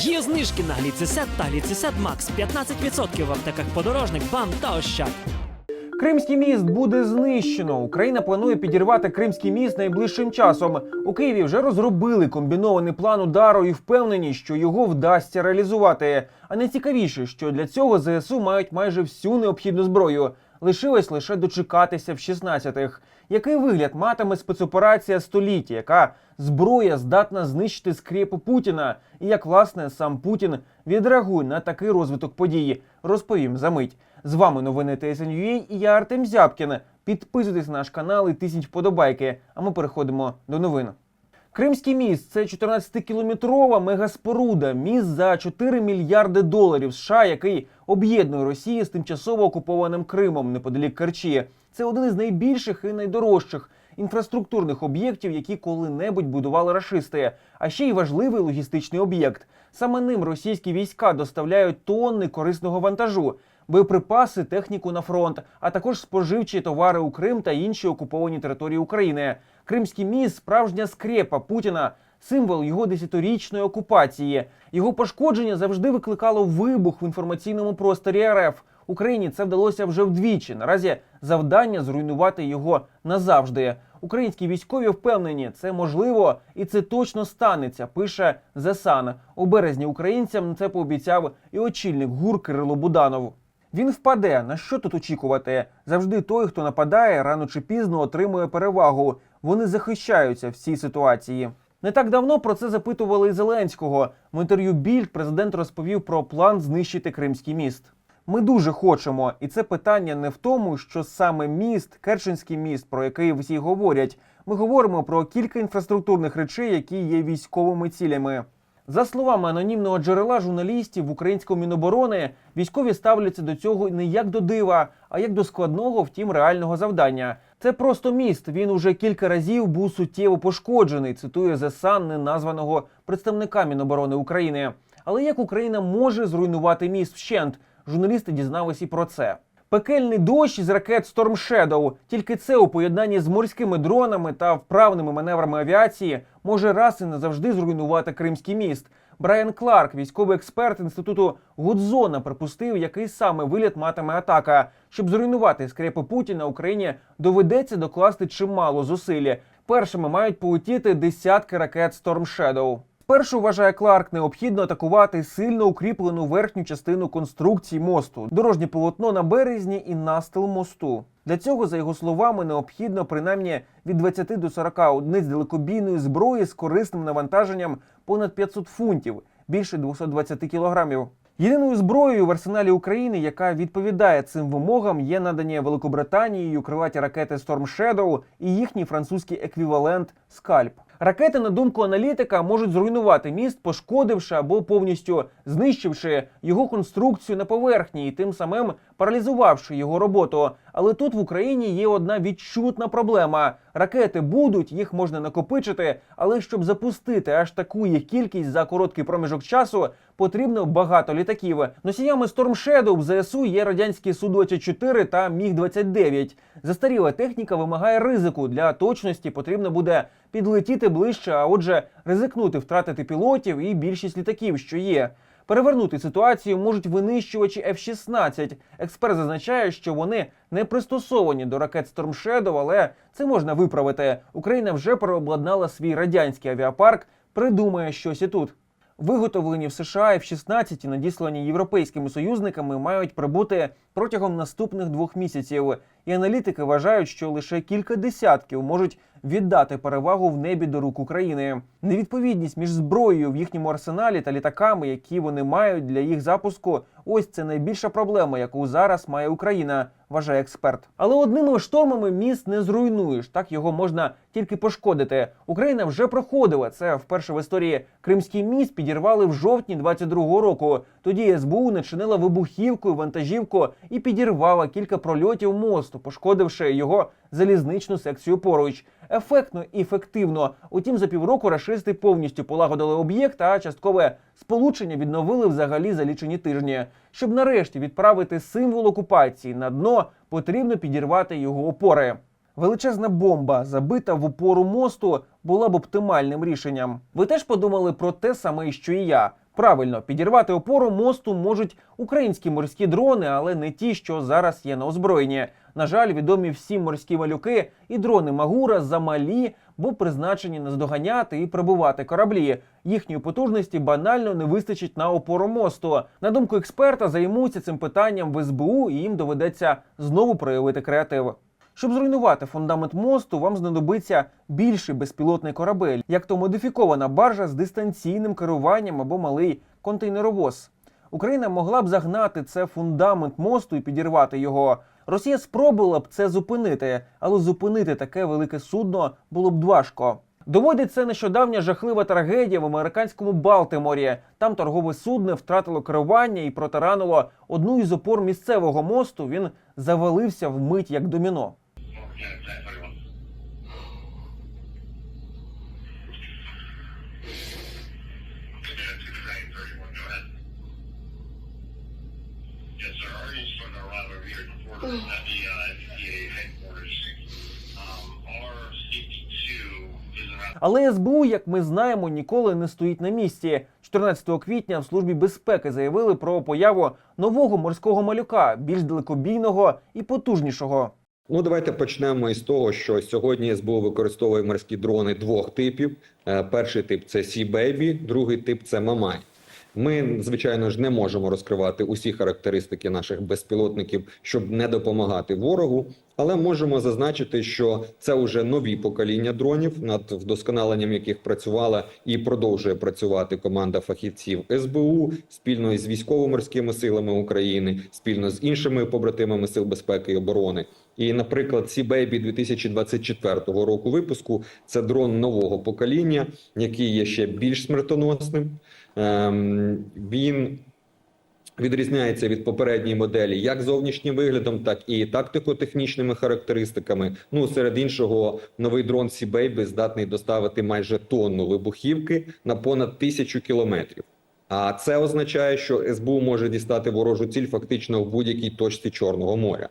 Є знижки на гліцесет та гліцесет Макс 15% в аптеках подорожник, бам та ощад. Кримський міст буде знищено. Україна планує підірвати Кримський міст найближчим часом. У Києві вже розробили комбінований план удару і впевнені, що його вдасться реалізувати. А найцікавіше, що для цього ЗСУ мають майже всю необхідну зброю. Лишилось лише дочекатися в 16-х. Який вигляд матиме спецоперація століття, яка зброя здатна знищити скрепу Путіна? І як власне сам Путін відреагує на такий розвиток події, розповім за мить. З вами новини ТСНЮА і я Артем Зябкін. Підписуйтесь на наш канал і тисяч вподобайки. А ми переходимо до новин. Кримський міст це 14-кілометрова мегаспоруда, міст за 4 мільярди доларів США, який об'єднує Росію з тимчасово окупованим Кримом неподалік Керчі. Це один із найбільших і найдорожчих інфраструктурних об'єктів, які коли-небудь будували рашисти. А ще й важливий логістичний об'єкт. Саме ним російські війська доставляють тонни корисного вантажу, боєприпаси, техніку на фронт, а також споживчі товари у Крим та інші окуповані території України. Кримський міст справжня скрепа Путіна. Символ його десятирічної окупації. Його пошкодження завжди викликало вибух в інформаційному просторі РФ. Україні це вдалося вже вдвічі. Наразі завдання зруйнувати його назавжди. Українські військові впевнені, це можливо і це точно станеться. Пише Sun. У березні українцям це пообіцяв і очільник ГУР Кирило Буданов. Він впаде. На що тут очікувати? Завжди той, хто нападає, рано чи пізно отримує перевагу. Вони захищаються в цій ситуації. Не так давно про це запитували і Зеленського. В інтерв'ю Більд президент розповів про план знищити Кримський міст. Ми дуже хочемо, і це питання не в тому, що саме міст, Керченський міст, про який всі говорять. Ми говоримо про кілька інфраструктурних речей, які є військовими цілями. За словами анонімного джерела журналістів в українському міноборони, військові ставляться до цього не як до дива, а як до складного, втім реального завдання. Це просто міст. Він уже кілька разів був суттєво пошкоджений. Цитує The Sun неназваного представника Міноборони України. Але як Україна може зруйнувати міст вщент? Журналісти дізнались і про це. Пекельний дощ із ракет Storm Shadow. Тільки це у поєднанні з морськими дронами та вправними маневрами авіації може раз і назавжди зруйнувати Кримський міст. Брайан Кларк, військовий експерт інституту Гудзона, припустив, який саме виліт матиме атака. Щоб зруйнувати скрепи Путіна, Україні доведеться докласти чимало зусиль. Першими мають полетіти десятки ракет Storm Shadow. Спершу вважає Кларк необхідно атакувати сильно укріплену верхню частину конструкції мосту, дорожнє полотно на березні і настил мосту. Для цього, за його словами, необхідно принаймні від 20 до 40 одиниць далекобійної зброї з корисним навантаженням понад 500 фунтів, більше 220 кілограмів. Єдиною зброєю в арсеналі України, яка відповідає цим вимогам, є надані Великобританією крилаті ракети Storm Shadow і їхній французький еквівалент Скальп. Ракети, на думку аналітика, можуть зруйнувати міст, пошкодивши або повністю знищивши його конструкцію на поверхні і тим самим паралізувавши його роботу. Але тут в Україні є одна відчутна проблема: ракети будуть, їх можна накопичити, але щоб запустити аж таку їх кількість за короткий проміжок часу, потрібно багато літаків. Носіями Storm Shadow в ЗСУ є радянські Су-24 та Міг-29. Застаріла техніка вимагає ризику. Для точності потрібно буде підлетіти ближче, а отже, ризикнути втратити пілотів і більшість літаків, що є. Перевернути ситуацію можуть винищувачі F-16. Експерт зазначає, що вони не пристосовані до ракет Storm Shadow, але це можна виправити. Україна вже переобладнала свій радянський авіапарк, придумає щось і тут. Виготовлені в США F-16 і надіслані європейськими союзниками мають прибути протягом наступних двох місяців. І аналітики вважають, що лише кілька десятків можуть віддати перевагу в небі до рук України. Невідповідність між зброєю в їхньому арсеналі та літаками, які вони мають для їх запуску, ось це найбільша проблема, яку зараз має Україна. Вважає експерт. Але одними штормами міст не зруйнуєш. Так його можна тільки пошкодити. Україна вже проходила це вперше в історії. Кримський міст підірвали в жовтні 22-го року. Тоді СБУ начинила вибухівкою вантажівку і підірвала кілька прольотів мосту, пошкодивши його залізничну секцію поруч. Ефектно і ефективно. Утім, за півроку рашисти повністю полагодили об'єкт, а часткове сполучення відновили взагалі за лічені тижні. Щоб нарешті відправити символ окупації на дно, потрібно підірвати його опори. Величезна бомба, забита в опору мосту, була б оптимальним рішенням. Ви теж подумали про те саме, що і я. Правильно, підірвати опору мосту можуть українські морські дрони, але не ті, що зараз є на озброєнні. На жаль, відомі всі морські малюки і дрони Магура замалі, бо призначені наздоганяти і прибувати кораблі. Їхньої потужності банально не вистачить на опору мосту. На думку експерта, займуться цим питанням в СБУ, і їм доведеться знову проявити креатив. Щоб зруйнувати фундамент мосту, вам знадобиться більший безпілотний корабель, як то модифікована баржа з дистанційним керуванням або малий контейнеровоз. Україна могла б загнати це фундамент мосту і підірвати його. Росія спробувала б це зупинити, але зупинити таке велике судно було б важко. Доводить це нещодавня жахлива трагедія в американському Балтиморі. Там торгове судно втратило керування і протаранило одну із опор місцевого мосту. Він завалився вмить як доміно. Але СБУ, як ми знаємо, ніколи не стоїть на місці. 14 квітня в службі безпеки заявили про появу нового морського малюка, більш далекобійного і потужнішого. Ну, давайте почнемо із того, що сьогодні СБУ використовує морські дрони двох типів. Е, Перший тип це Сі Бейбі, другий тип це Мамай. Ми, звичайно ж, не можемо розкривати усі характеристики наших безпілотників, щоб не допомагати ворогу, але можемо зазначити, що це вже нові покоління дронів, над вдосконаленням яких працювала і продовжує працювати команда фахівців СБУ спільно із військово-морськими силами України, спільно з іншими побратимами сил безпеки і оборони. І, наприклад, Sea Baby 2024 року випуску це дрон нового покоління, який є ще більш смертоносним. Ем, він відрізняється від попередньої моделі як зовнішнім виглядом, так і тактико-технічними характеристиками. Ну, серед іншого, новий дрон Sea Baby здатний доставити майже тонну вибухівки на понад тисячу кілометрів. А це означає, що СБУ може дістати ворожу ціль фактично в будь-якій точці Чорного моря.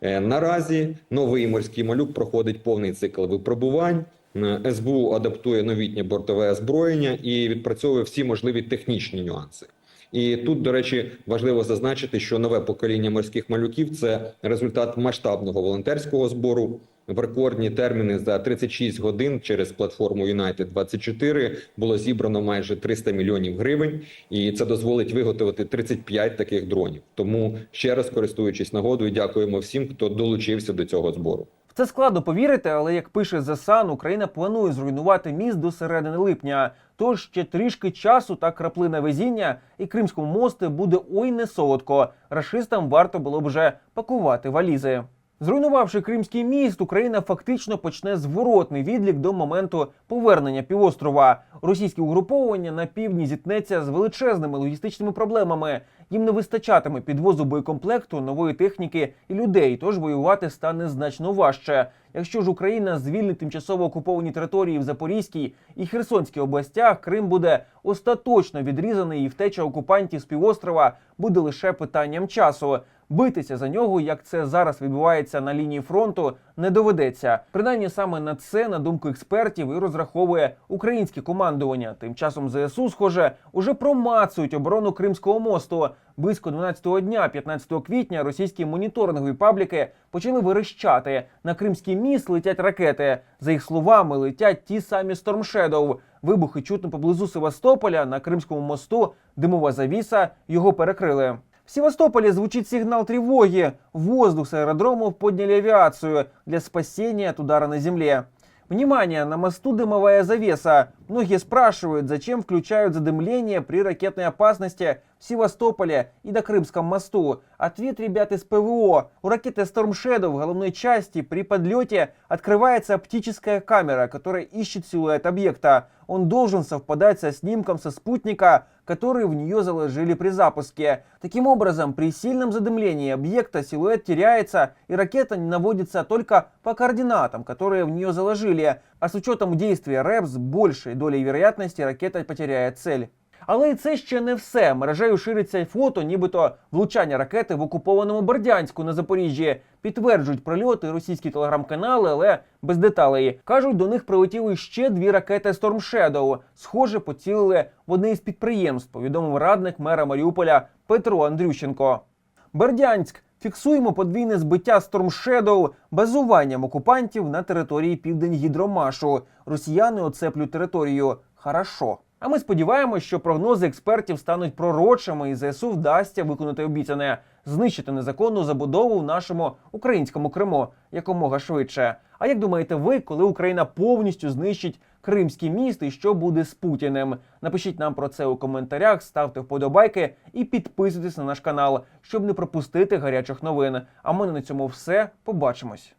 Е, Наразі новий морський малюк проходить повний цикл випробувань. Е, СБУ адаптує новітнє бортове озброєння і відпрацьовує всі можливі технічні нюанси. І тут, до речі, важливо зазначити, що нове покоління морських малюків це результат масштабного волонтерського збору. В рекордні терміни за 36 годин через платформу United 24 було зібрано майже 300 мільйонів гривень, і це дозволить виготовити 35 таких дронів. Тому ще раз користуючись нагодою, дякуємо всім, хто долучився до цього збору. Це складно повірити, але як пише The Україна планує зруйнувати міст до середини липня. Тож ще трішки часу та краплина везіння, і Кримському мосту буде ой не солодко. Рашистам варто було б вже пакувати валізи. Зруйнувавши Кримський міст, Україна фактично почне зворотний відлік до моменту повернення півострова. Російське угруповання на півдні зіткнеться з величезними логістичними проблемами. Їм не вистачатиме підвозу боєкомплекту, нової техніки і людей, тож воювати стане значно важче. Якщо ж Україна звільнить тимчасово окуповані території в Запорізькій і Херсонській областях, Крим буде остаточно відрізаний і втеча окупантів з півострова буде лише питанням часу. Битися за нього, як це зараз відбувається на лінії фронту, не доведеться. Принаймні саме на це, на думку експертів, і розраховує українське командування. Тим часом ЗСУ, схоже, уже промацують оборону Кримського мосту. Близько 12-го дня, 15 квітня, російські моніторингові пабліки почали верещати. На Кримський міст летять ракети. За їх словами, летять ті самі Shadow. Вибухи чутно поблизу Севастополя на Кримському мосту. Димова завіса його перекрили. В Севастополе звучит сигнал тревоги. В воздух с аэродромов подняли авиацию для спасения от удара на земле. Внимание, на мосту дымовая завеса. Многие спрашивают, зачем включают задымление при ракетной опасности в Севастополе и на Крымском мосту. Ответ ребят из ПВО. У ракеты Storm Shadow в головной части при подлете открывается оптическая камера, которая ищет силуэт объекта. Он должен совпадать со снимком со спутника, который в нее заложили при запуске. Таким образом, при сильном задымлении объекта силуэт теряется и ракета наводится только по координатам, которые в нее заложили. А с учетом действия РЭП с большей долей вероятности ракета потеряет цель. Але і це ще не все. Мережею шириться й фото, нібито влучання ракети в окупованому Бердянську на Запоріжжі. Підтверджують прильоти російські телеграм-канали, але без деталей. Кажуть, до них прилетіли ще дві ракети Storm Shadow. Схоже, поцілили в одне із підприємств, повідомив радник мера Маріуполя Петро Андрющенко. Бердянськ. Фіксуємо подвійне збиття Storm Shadow базуванням окупантів на території південь Гідромашу. Росіяни оцеплюють територію. Хорошо. А ми сподіваємось, що прогнози експертів стануть пророчими, і ЗСУ вдасться виконати обіцяне знищити незаконну забудову в нашому українському Криму якомога швидше. А як думаєте ви, коли Україна повністю знищить Кримський міст і що буде з Путіним? Напишіть нам про це у коментарях, ставте вподобайки і підписуйтесь на наш канал, щоб не пропустити гарячих новин. А в мене на цьому все. Побачимось.